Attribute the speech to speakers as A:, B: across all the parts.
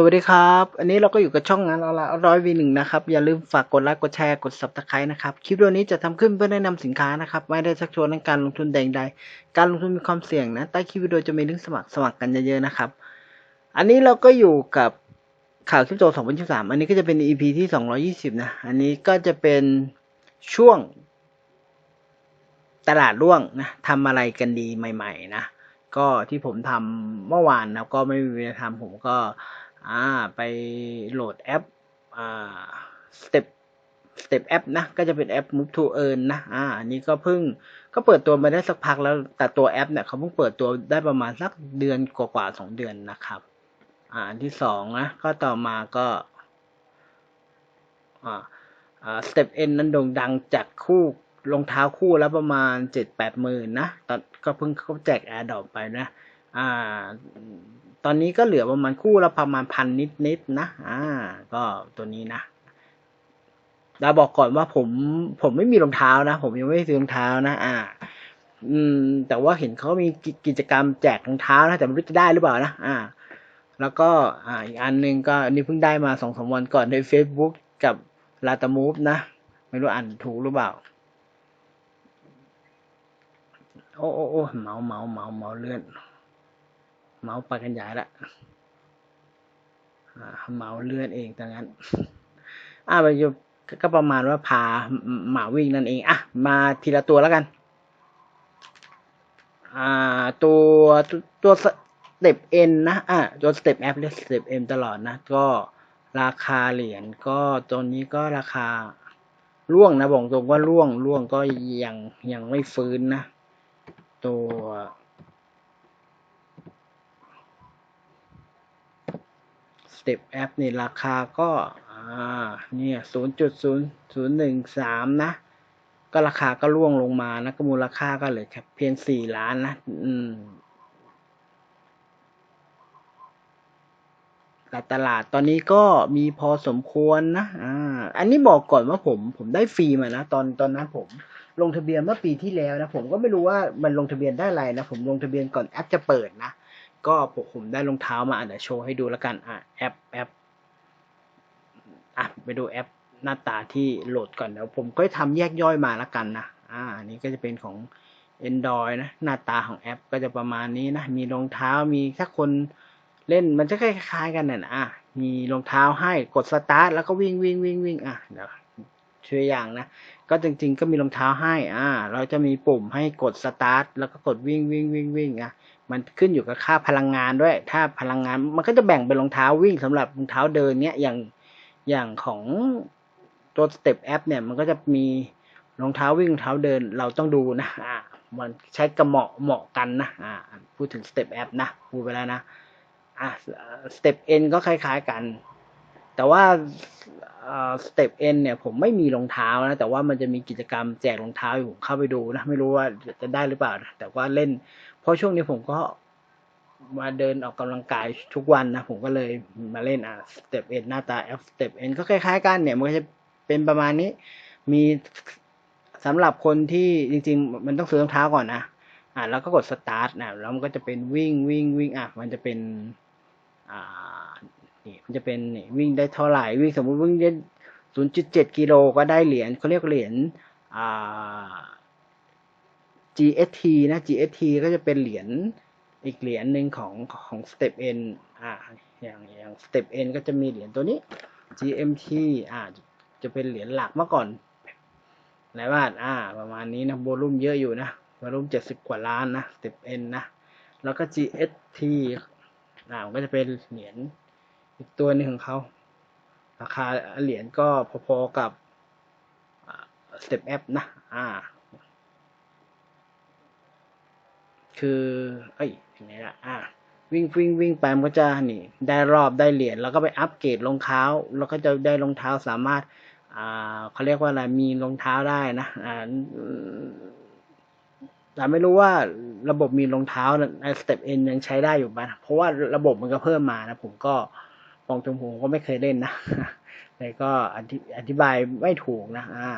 A: สวัสดีครับ อันนี้เราก็อยู่กับช่องงานออนไลน์ร้อยวีหนึ่งนะครับ อย่าลืมฝากกดไลค์ กดแชร์ กด subscribe นะครับ คลิปวิดีโอนี้จะทำขึ้นเพื่อแนะนำสินค้านะครับ ไม่ได้ชักชวนในการลงทุนใดๆ การลงทุนมีความเสี่ยงนะ ใต้คลิปวิดีโอจะมีลิงก์สมัครสมัครกันเยอะๆนะครับ อันนี้เราก็อยู่กับข่าวคริปโต2023 อันนี้ก็จะเป็น EP ที่ 220 นะ อันนี้ก็จะเป็นช่วง ตลาดร่วงนะทำอะไรกันดีใหม่ ๆ นะ ก็ที่ผมทำเมื่อวานนะก็ไม่มีเวลาทำผมก็ อ่าไปโหลดแอปอ่า Step Step แอปนะ ก็จะเป็นแอป Move to Earn นะ อ่า อันนี้ก็เพิ่งก็เปิดตัวมาได้สักพักแล้ว แต่ตัวแอปเนี่ยเขาเพิ่งเปิดตัวได้ประมาณสักเดือนกว่าๆสองเดือนนะครับ อ่า อันที่สองนะ ก็ต่อมาก็ อ่า อ่า Step N นั้นโด่งดังจากคู่รองเท้าคู่แล้วประมาณเจ็ดแปดหมื่นนะ ตอนก็เพิ่งเขาแจกแอร์ดอปไปนะ อ่า ตอนนี้ก็เหลือประมาณคู่ละประมาณพันนิดๆนะ อ่า ก็ตัวนี้นะดาบอกก่อนว่าผมผมไม่มีรองเท้านะ ผมยังไม่ซื้อรองเท้านะ อ่า อืม แต่ว่าเห็นเขามีกิจกรรมแจกรองเท้านะแต่ไม่รู้จะได้หรือเปล่านะ อ่า แล้วก็ อ่า อีกอันหนึ่งก็อันนี้เพิ่งได้มาสองสามวันก่อนใน Facebook กับลาตามูฟนะ ไม่รู้อ่านถูกหรือเปล่า โอ้โอ้โอ้เมาเมาเมาเมาเลื่อน เมาไปกันใหญ่ละเมาเลื่อนเองดังนั้น อ่าไปยู่ก็ประมาณว่าพาหมาวิ่งนั่นเอง อะ มาทีละตัวแล้วกัน อ่า ตัวตัวสเต็ปเอ็นนะ อะตัวสเต็ปแอปเรียกสเต็ปเอ็นตลอดนะ ก็ราคาเหรียญก็ตัวนี้ก็ราคาร่วงนะบอกตรงว่าร่วงร่วงก็ยังยังไม่ฟื้นนะ ตัว Step App นี่ราคาก็อ่าเนี่ย0.0013นะ ก็ราคาก็ร่วงลงมานะก็มูลค่าก็เลือแค่เพียง4ล้านนะ อืมตลาดตอนนี้ก็มีพอสมควรนะ อ่า อันนี้บอกก่อนว่าผม ผมได้ฟรีมานะ ตอนตอนนั้นผมลงทะเบียนเมื่อปีที่แล้วนะ ผมก็ไม่รู้ว่ามันลงทะเบียนได้อะไรนะ ผมลงทะเบียนก่อนแอปจะเปิดนะ ก็ผมได้รองเท้ามาเดี๋ยวโชว์ให้ดูแล้วกันอะแอปแอปอะไปดูแอปหน้าตาที่โหลดก่อนเดี๋ยวผมก็ทำแยกย่อยมาแล้วกันนะอ่าอันนี้ก็จะเป็นของ Android นะหน้าตาของแอปก็จะประมาณนี้นะ มีรองเท้ามีถ้าคนเล่นมันจะคล้ายๆกันน่ะอะมีรองเท้าให้กดสตาร์ทแล้วก็วิ่งวิ่งวิ่งวิ่งอะเดี๋ยวช่วยอย่างนะ ก็จริงๆก็มีรองเท้าให้อ่าเราจะมีปุ่มให้กดสตาร์ทแล้วก็กดวิ่งวิ่งวิ่งวิ่งอะ มันขึ้นอยู่กับค่าพลังงานด้วย ถ้าพลังงานมันก็จะแบ่งเป็นรองเท้าวิ่งสำหรับรองเท้าเดินเนี้ยอย่างอย่างของตัวสเต็ปแอปเนี่ยมันก็จะมีรองเท้าวิ่งรองเท้าเดินเราต้องดูนะอ่ามันใช้กระเหมาะเหมาะกันนะอ่าพูดถึงสเต็ปแอปนะพูดไปแล้วนะอ่าสเต็ปเอ็นก็คล้ายๆกัน แต่ว่าสเต็ปเอ็นเนี่ยผมไม่มีรองเท้านะ แต่ว่ามันจะมีกิจกรรมแจกรองเท้าอยู่เข้าไปดูนะ ไม่รู้ว่าจะได้หรือเปล่านะแต่ว่าเล่น เพราะช่วงนี้ผมก็มาเดินออกกำลังกายทุกวันนะ ผมก็เลยมาเล่นอะสเต็ปเอ็นหน้าตาแอปสเต็ปเอ็นก็คล้ายๆกันเนี่ย มันก็จะเป็นประมาณนี้มีสำหรับคนที่จริง ๆ มันต้องซื้อรองเท้าก่อนนะอ่าแล้วก็กดสตาร์ทนะแล้วมันก็จะเป็นวิ่งวิ่งวิ่งอะมันจะเป็นอ่า นี่มันจะเป็นนี่วิ่งได้เท่าไหร่วิ่งสมมุติวิ่งได้ศูนย์จุดเจ็ดกิโลก็ได้เหรียญเขาเรียกเหรียญอ่า GST นะ GST ก็จะเป็นเหรียญอีกเหรียญหนึ่งของของ Step N อ่าอย่างอย่าง Step N ก็จะมีเหรียญตัวนี้ GMT อ่าจะเป็นเหรียญหลักเมื่อก่อนไหนว่าอ่า ประมาณนี้นะโวลุ่มเยอะอยู่นะโวลุ่มเจ็ดสิบกว่าล้านนะ Step N นะ แล้วก็ GST อ่าก็จะเป็นเหรียญ อีกตัวหนึ่งของเขา ราคาเหรียญก็พอๆกับ Step App นะ อ่า คือ เอ้ยอย่างไงละอ่า วิ่งวิ่งวิ่งไปมันก็จะนี่ ได้รอบได้เหรียญแล้วก็ไปอัปเกรดรองเท้า แล้วก็จะได้รองเท้าสามารถ อ่าเขาเรียกว่าอะไร มีรองเท้าได้นะ อ่าแต่ไม่รู้ว่าระบบมีรองเท้าในสเต็ปเอ็นยังใช้ได้อยู่ไหมเพราะว่าระบบมันก็เพิ่มมานะ ผมก็ ปองจมูกก็ไม่เคยเล่นนะแต่ก็อธิบายไม่ถูกนะ อ่า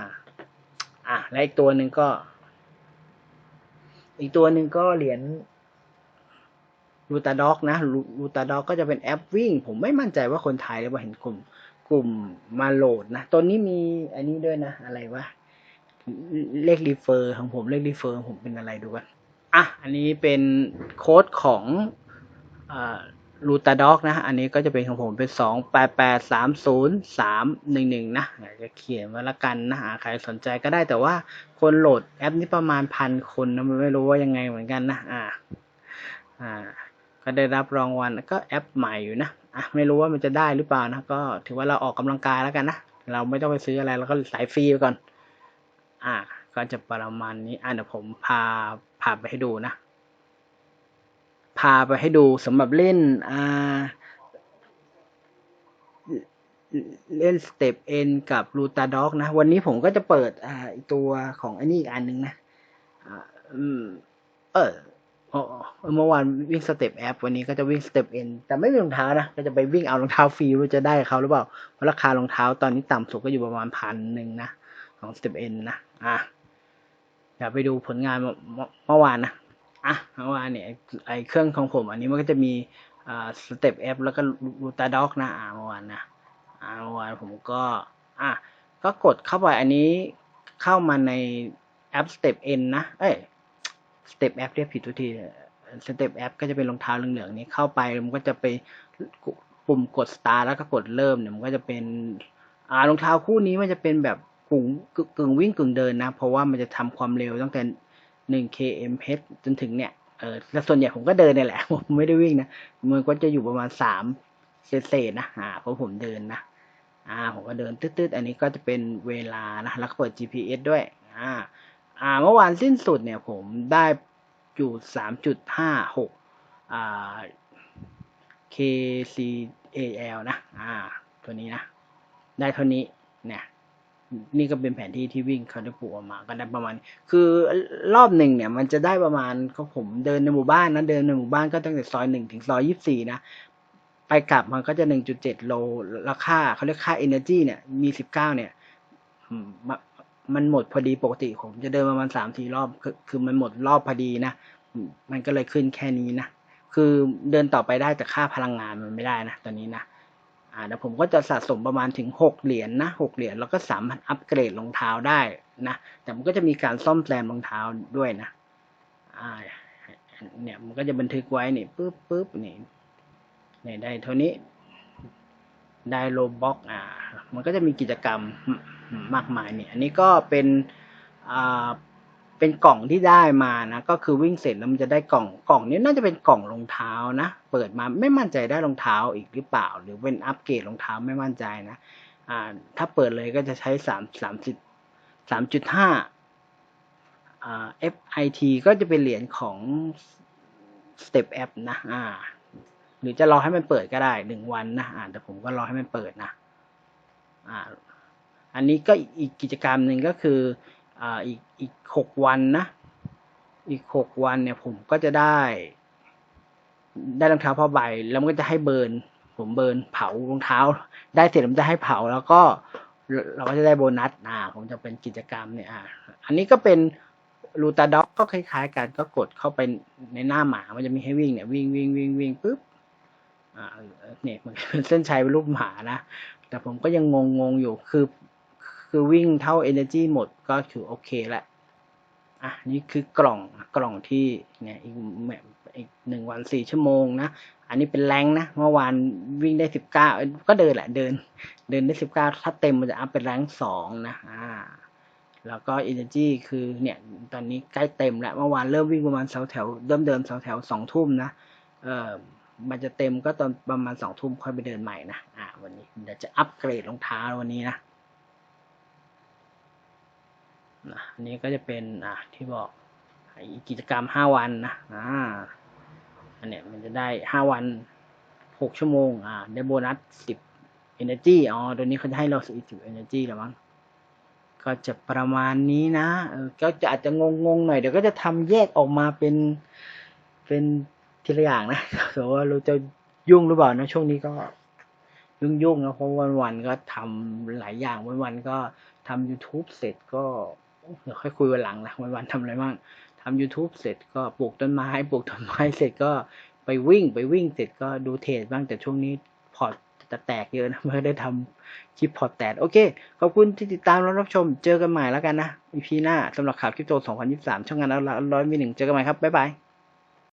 A: อะ และอีกตัวหนึ่งก็ อีกตัวหนึ่งก็เหรียญรูตาด็อกนะรูตาด็อกก็จะเป็นแอปวิ่ง ผมไม่มั่นใจว่าคนไทยหรือว่าเห็นกลุ่ม กลุ่มมาโหลดนะตัวนี้มีอันนี้ด้วยนะ อะไรวะเลขรีเฟอร์ของผมเลขรีเฟอร์ผมเป็นอะไรดูกันอะ อันนี้เป็นโค้ดของ รูตาด็อกนะ อันนี้ก็จะเป็นของผมเป็นสองแปดแปดสามศูนย์สามหนึ่งหนึ่งนะจะเขียนไว้ละกันนะใครสนใจก็ได้แต่ว่าคนโหลดแอปนี้ประมาณพันคนนะไม่รู้ว่ายังไงเหมือนกันนะ อ่า อ่า ก็ได้รับรางวัลก็แอปใหม่อยู่นะ อะ ไม่รู้ว่ามันจะได้หรือเปล่านะ ก็ถือว่าเราออกกำลังกายแล้วกันนะ เราไม่ต้องไปซื้ออะไรเราก็สายฟรีไปก่อน อ่า ก็จะประมาณนี้ อะเดี๋ยวผมพาพาไปให้ดูนะ พาไปให้ดูสำหรับเล่นอ่าเล่นสเต็ปเอ็นกับรูตาด็อกนะ วันนี้ผมก็จะเปิดอ่าตัวของอันนี้อีกอันหนึ่งนะอ่าอืม เอออ๋อเมื่อวานวิ่งสเต็ปแอปวันนี้ก็จะวิ่งสเต็ปเอ็นแต่ไม่มีรองเท้านะ ก็จะไปวิ่งเอารองเท้าฟรีรู้จะได้เขาหรือเปล่าเพราะราคารองเท้าตอนนี้ต่ำสุดก็อยู่ประมาณพันหนึ่งนะของสเต็ปเอ็นนะ อะเดี๋ยวไปดูผลงานเมื่อวานนะ อะเมื่อวานเนี่ยไอเครื่องของผม อันนี้มันก็จะมีอ่าสเต็ปแอปแล้วก็รูตาด็อกนะอ่าเมื่อวานนะอ่าเมื่อวานผมก็อะก็กดเข้าไปอันนี้เข้ามาในแอป Step N นะ เอ้ย Step App เรียกผิดทุกที Step App ก็จะเป็นรองเท้าเหลืองๆนี้เข้าไปมันก็จะไปปุ่มกด Start แล้วก็กดเริ่มเนี่ยมันก็จะเป็นอ่ารองเท้าคู่นี้มันจะเป็นแบบกึ่งกึ่งวิ่งกึ่งเดินนะ เพราะว่ามันจะทำความเร็วตั้งแต่ หนึ่ง kmh จนถึงเนี่ยเออแล้วส่วนใหญ่ผมก็เดินเนี่ยแหละ ผมไม่ได้วิ่งนะ มันก็จะอยู่ประมาณสามเศษนะอ่าเพราะผมเดินนะอ่าผมก็เดินตืดๆ อันนี้ก็จะเป็นเวลานะ แล้วก็เปิด GPS ด้วยอ่าอ่าเมื่อวานสิ้นสุดเนี่ยผมได้อยู่สามจุดห้าหกอ่า KCAL นะอ่าตัวนี้นะ ได้เท่านี้เนี่ย นี่ก็เป็นแผนที่ที่วิ่งเขาได้ปูออกมาก็ได้ประมาณ คือรอบหนึ่งเนี่ย มันจะได้ประมาณเขาผมเดินในหมู่บ้านนะเดินในหมู่บ้านก็ตั้งแต่ซอยหนึ่งถึงซอยยี่สี่นะ ไปกลับมันก็จะหนึ่งจุดเจ็ดโลราคาเขาเรียกค่า energy เนี่ยมีสิบเก้าเนี่ยมันหมดพอดีปกติผมจะเดินประมาณสามสี่รอบคือคือมันหมดรอบพอดีนะมันก็เลยขึ้นแค่นี้นะคือเดินต่อไปได้แต่ค่าพลังงานมันไม่ได้นะตอนนี้นะ อ่าแล้วผมก็จะสะสมประมาณถึงหกเหรียญนนะหกเหรียญแล้วก็สามารถอัปเกรดรองเท้าได้นะ แต่มันก็จะมีการซ่อมแซมรองเท้าด้วยนะอ่าเนี่ยมันก็จะบันทึกไว้นี่ปึ๊บปึ๊บนี่เนี่ยได้เท่านี้ได้โลบ็อกอ่า มันก็จะมีกิจกรรมมากมายเนี่ย อันนี้ก็เป็นอ่า เป็นกล่องที่ได้มานะก็คือวิ่งเสร็จแล้วมันจะได้กล่องกล่องนี้น่าจะเป็นกล่องรองเท้านะ เปิดมาไม่มั่นใจได้รองเท้าอีกหรือเปล่า หรือเป็นอัปเกรดรองเท้าไม่มั่นใจนะอ่าถ้าเปิดเลยก็จะใช้สามสามสิบสามจุดห้าอ่า FIT ก็จะเป็นเหรียญของ Step App นะอ่าหรือจะรอให้มันเปิดก็ได้หนึ่งวันนะอ่าแต่ผมก็รอให้มันเปิดนะอ่าอันนี้ก็อีกกิจกรรมหนึ่งก็คือ อ่าอีกอีกหกวันนะ อีกหกวันเนี่ย ผมก็จะได้ ได้รองเท้าผ้าใบ แล้วมันก็จะให้เบิร์นผมเบิร์นเผารองเท้า ได้เสร็จมันจะให้เผาแล้วก็เราก็จะได้โบนัสอ่าผมจะเป็นกิจกรรมเนี่ยอ่าอันนี้ก็เป็นรูตาด็อกก็คล้ายๆกันก็กดเข้าไปในหน้าหมา มันจะมีให้วิ่งเนี่ยวิ่งวิ่งวิ่งวิ่งปุ๊บอ่าเนี่ยมันเป็นเส้นชัยเป็นรูปหมานะ แต่ผมก็ยังงงงอยู่คือ คือวิ่งเท่า energy หมดก็ถือโอเคแหละอะนี่คือกล่องกล่องที่เนี่ยอีกอีกหนึ่งวันสี่ชั่วโมงนะ อันนี้เป็นแรงนะ เมื่อวานวิ่งได้สิบเก้าก็เดินแหละเดิน เดินได้สิบเก้าถ้าเต็มมันจะอัพเป็นแรงสองนะอ่าแล้วก็ energy คือเนี่ยตอนนี้ใกล้เต็มแล้วเมื่อวานเริ่มวิ่งประมาณแถวแถวเดิมเดิมแถวแถวสองทุ่มนะเอ่อมันจะเต็มก็ตอนประมาณสองทุ่มค่อยไปเดินใหม่นะอ่าวันนี้เดี๋ยวจะอัปเกรดรองเท้าวันนี้นะ นะอันนี้ก็จะเป็นอ่าที่บอกกิจกรรมห้าวันนะอ่าอันเนี้ยมันจะได้ห้าวันหกชั่วโมงอ่าได้โบนัสสิบ energy อ๋อตัวนี้เขาจะให้เราสิบ energy แล้วมั้งก็จะประมาณนี้นะเออก็จะอาจจะงงๆหน่อยเดี๋ยวก็จะทำแยกออกมาเป็นเป็นทีละอย่างนะแต่ว่าเราจะยุ่งหรือเปล่านะช่วงนี้ก็ยุ่งๆนะเพราะวันๆก็ทำหลายอย่างวันๆก็ทำ YouTube เสร็จก็ เดี๋ยวค่อยคุยวันหลังนะวันวันทำอะไรบ้างทำ YouTube เสร็จก็ปลูกต้นไม้ปลูกต้นไม้เสร็จก็ไปวิ่งไปวิ่งเสร็จก็ดูเทรดบ้างแต่ช่วงนี้พอร์ตจะแตกเยอะนะเม่ได้ทำคลิปพอร์ตแตกโอเค ขอบคุณที่ติดตามและรับชม เจอกันใหม่แล้วกันนะ EP หน้าสำหรับข่าวคริปโต 2023 ช่องงานร้อยมีหนึ่งเจอกันใหม่ครับ บ๊ายบาย